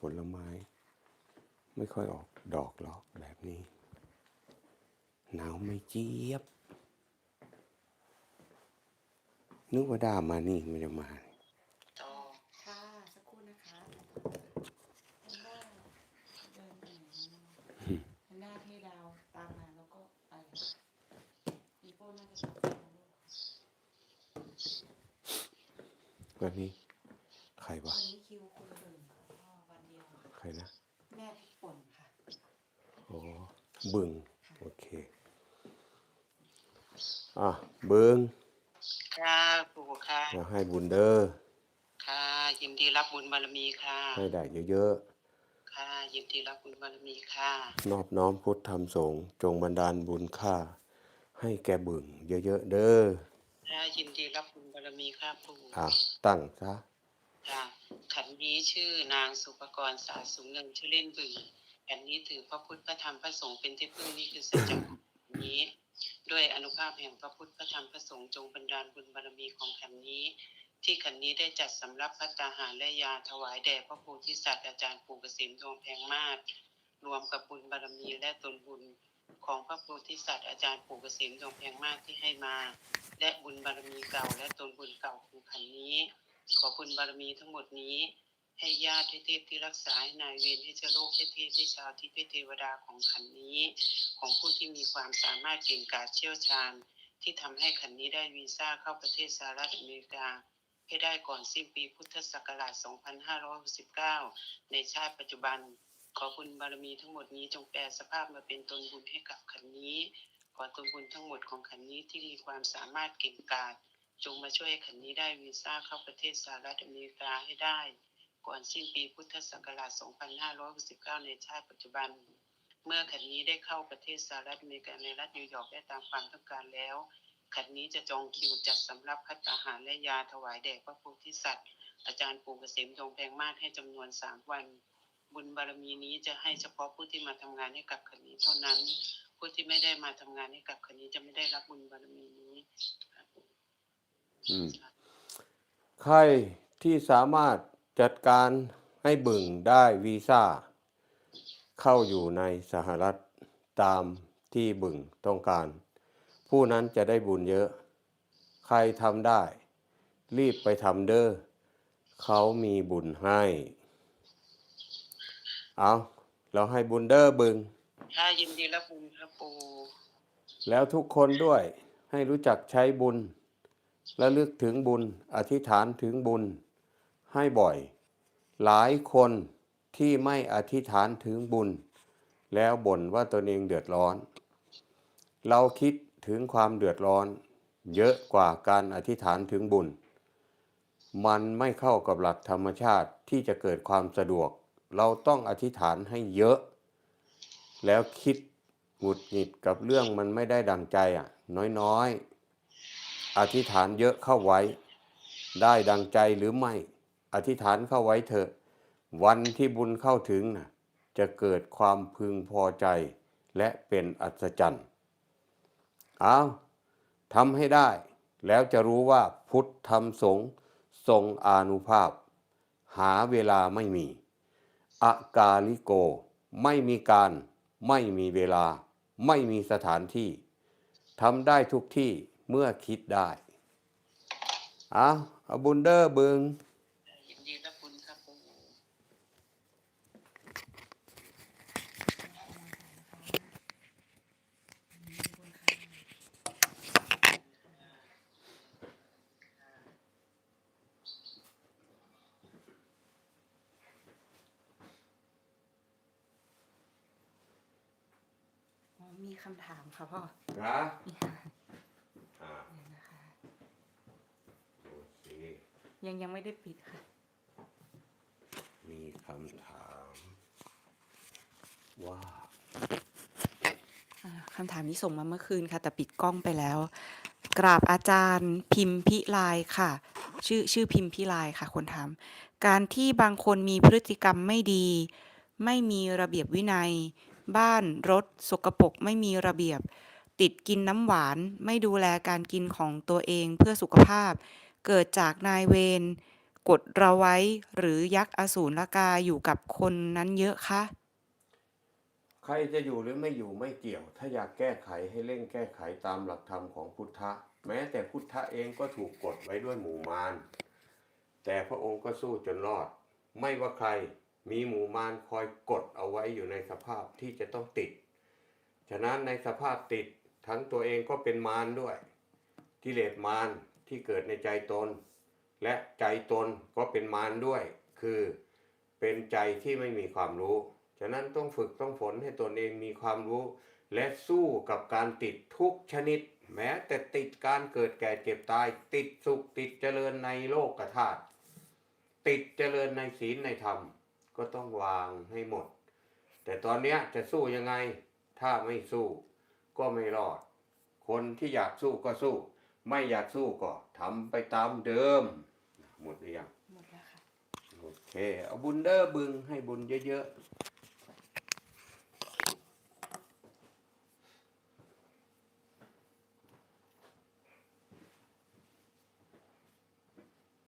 ผลไม้ ไม่ค่อยออกดอกหรอกแบบนี้ หนาวไม่เจี๊ยบ นึกว่าด้ามานี่ไม่ได้มาต่อค่ะสักครู่นะคะเดินไปไหนหน้าเทดาวตามมาแล้วก็ไปปีโป้น่าจะตามมาด้วยวันนี้ใครวะวันนี้คิวคุณเดินก็วันเดียว ใครนะ แม่พริกป่นค่ะ โอ้บึง โอเค อะบึงค่ะปู่ค่ะมาให้บุญเด้อค่ะยินดีรับบุญบารมีค่ะให้ได้เยอะค่ะยินดีรับบุญบารมีค่ะๆนอบน้อมพุทธธรรมสงฆ์จงบันดาลบุญค่า ให้แก่บึง เยอะๆเด้อค่ะยินดีรับบุญบารมีค่ะปู่อะตั้งซะค่ะ ขันนี้ชื่อนางสุภกรสาสูงเงินชื่อเล่นบึงขันนี้ถือพระพุทธพระธรรมพระสงฆ์เป็นที่พึ่งนี่คือสัจจะของนี้ด้วยอนุภาพแห่งพระพุทธพระธรรมพระสงฆ์จงบันดาลบุญบารมีของขันนี้ ที่ขันนี้ได้จัดสำรับพัตตาหารและยาถวายแด่พระโพธิสัตว์อาจารย์ปู่เกษมดวงแพงมาศรวมกับบุญบารมีและตนบุญของพระโพธิสัตว์อาจารย์ปู่เกษมดวงแพงมาศที่ให้มา และบุญบารมีเก่าและตนบุญเก่าของขันนี้ ขอบุญบารมีทั้งหมดนี้ ให้ญาติให้เทพที่รักษาให้นายเวรให้เจ้าโลกให้เทพให้ชาวที่ให้เทวดาของขันนี้ ของผู้ที่มีความสามารถเก่งกาจเชี่ยวชาญ ที่ทำให้ขันนี้ได้วีซ่าเข้าประเทศสหรัฐอเมริกาให้ได้ก่อนสิ้นปีพุทธศักราช 2569 ในชาติปัจจุบัน ขอบุญบารมีทั้งหมดนี้จงแปลสภาพมาเป็นตนบุญให้กับขันนี้ ขอตนบุญทั้งหมดของขันนี้ที่มีความสามารถเก่งกาจ จงมาช่วยขันนี้ได้วีซ่าเข้าประเทศสหรัฐอเมริกาให้ได้ ก่อนสิ้นปีพุทธศักราช 2569 ในชาติปัจจุบัน เมื่อขันนี้ได้เข้าประเทศสหรัฐอเมริกาในรัฐนิวยอร์กได้ตามความต้องการแล้ว ขันนี้จะจองคิวจัดสำรับพัตตาหารและยาถวายแด่พระโพธิสัตว์ อาจารย์ปู่เกษมทองแพงมากให้จำนวนสามวัน บุญบารมีนี้จะให้เฉพาะผู้ที่มาทำงานให้กับขันนี้เท่านั้นผู้ที่ไม่ได้มาทำงานให้กับขันนี้จะไม่ได้รับบุญบารมีนี้ ใครที่สามารถจัดการให้บึงได้วีซ่า เข้าอยู่ในสหรัฐตามที่บึงต้องการ ผู้นั้นจะได้บุญเยอะ ใครทำได้ รีบไปทำเด้อเขามีบุญให้ เอาเราให้บุญเด้อบึงถ้ายินดีรับบุญครับปู่แล้วทุกคนด้วยให้รู้จักใช้บุญ และลึกถึงบุญอธิษฐานถึงบุญให้บ่อย หลายคนที่ไม่อธิษฐานถึงบุญ แล้วบ่นว่าตนเองเดือดร้อน เราคิดถึงความเดือดร้อน เยอะกว่าการอธิษฐานถึงบุญ มันไม่เข้ากับหลักธรรมชาติที่จะเกิดความสะดวก เราต้องอธิษฐานให้เยอะ แล้วคิดหงุดหงิดกับเรื่องมันไม่ได้ดังใจอะ น้อยๆ อธิษฐานเยอะเข้าไว้ ได้ดังใจหรือไม่ อธิษฐานเข้าไว้เถอะ วันที่บุญเข้าถึงน่ะจะเกิดความพึงพอใจและเป็นอัศจรรย์เอาทำให้ได้ แล้วจะรู้ว่าพุทธธรรมสงฆ์ทรงอานุภาพ หาเวลาไม่มี อากาลิโก ไม่มีการไม่มีเวลา ไม่มีสถานที่ทำได้ทุกที่ เมื่อคิดได้เอาเอาบุญเดอร์บึงยินดีรับบุญครับปู่อ๋อมีคำถามค่ะพ่อนะอ่า เดี๋ยวนะคะ โอเค ยังยังไม่ได้ปิดค่ะ มีคำถาม ว่าอ่าคำถามนี้ส่งมาเมื่อคืนค่ะ แต่ปิดกล้องไปแล้ว กราบอาจารย์พิมพิไลายค่ะ ชื่อชื่อพิมพิไลายค่ะ คนถามการที่บางคนมีพฤติกรรมไม่ดี ไม่มีระเบียบวินัย บ้านรถสกปรกไม่มีระเบียบ ติดกินน้ำหวาน ไม่ดูแลการกินของตัวเองเพื่อสุขภาพ เกิดจากนายเวรกดเราไว้หรือยักษ์อสูรกาอยู่กับคนนั้นเยอะคะใครจะอยู่หรือไม่อยู่ไม่เกี่ยว ถ้าอยากแก้ไขให้เร่งแก้ไขตามหลักธรรมของพุทธะ แม้แต่พุทธะเองก็ถูกกดไว้ด้วยหมู่มารแต่พระองค์ก็สู้จนรอด ไม่ว่าใครมีหมู่มารคอยกดเอาไว้อยู่ในสภาพที่จะต้องติด ฉะนั้นในสภาพติดทั้งตัวเองก็เป็นมารด้วยกิเลสมาร ที่เกิดในใจตน และใจตนก็เป็นมารด้วย คือเป็นใจที่ไม่มีความรู้ ฉะนั้นต้องฝึกต้องฝนให้ตนเองมีความรู้ และสู้กับการติดทุกชนิด แม้แต่ติดการเกิดแก่เจ็บตาย ติดสุขติดเจริญในโลกธาตุติดเจริญในศีลในธรรม ก็ต้องวางให้หมด แต่ตอนนี้จะสู้ยังไงถ้าไม่สู้ก็ไม่รอด คนที่อยากสู้ก็สู้ ไม่อยากสู้ก็ทำไปตามเดิม หมดหรือยังหมดแล้วค่ะ โอเค เอาบุญเด้อบึงให้บุญเยอะๆ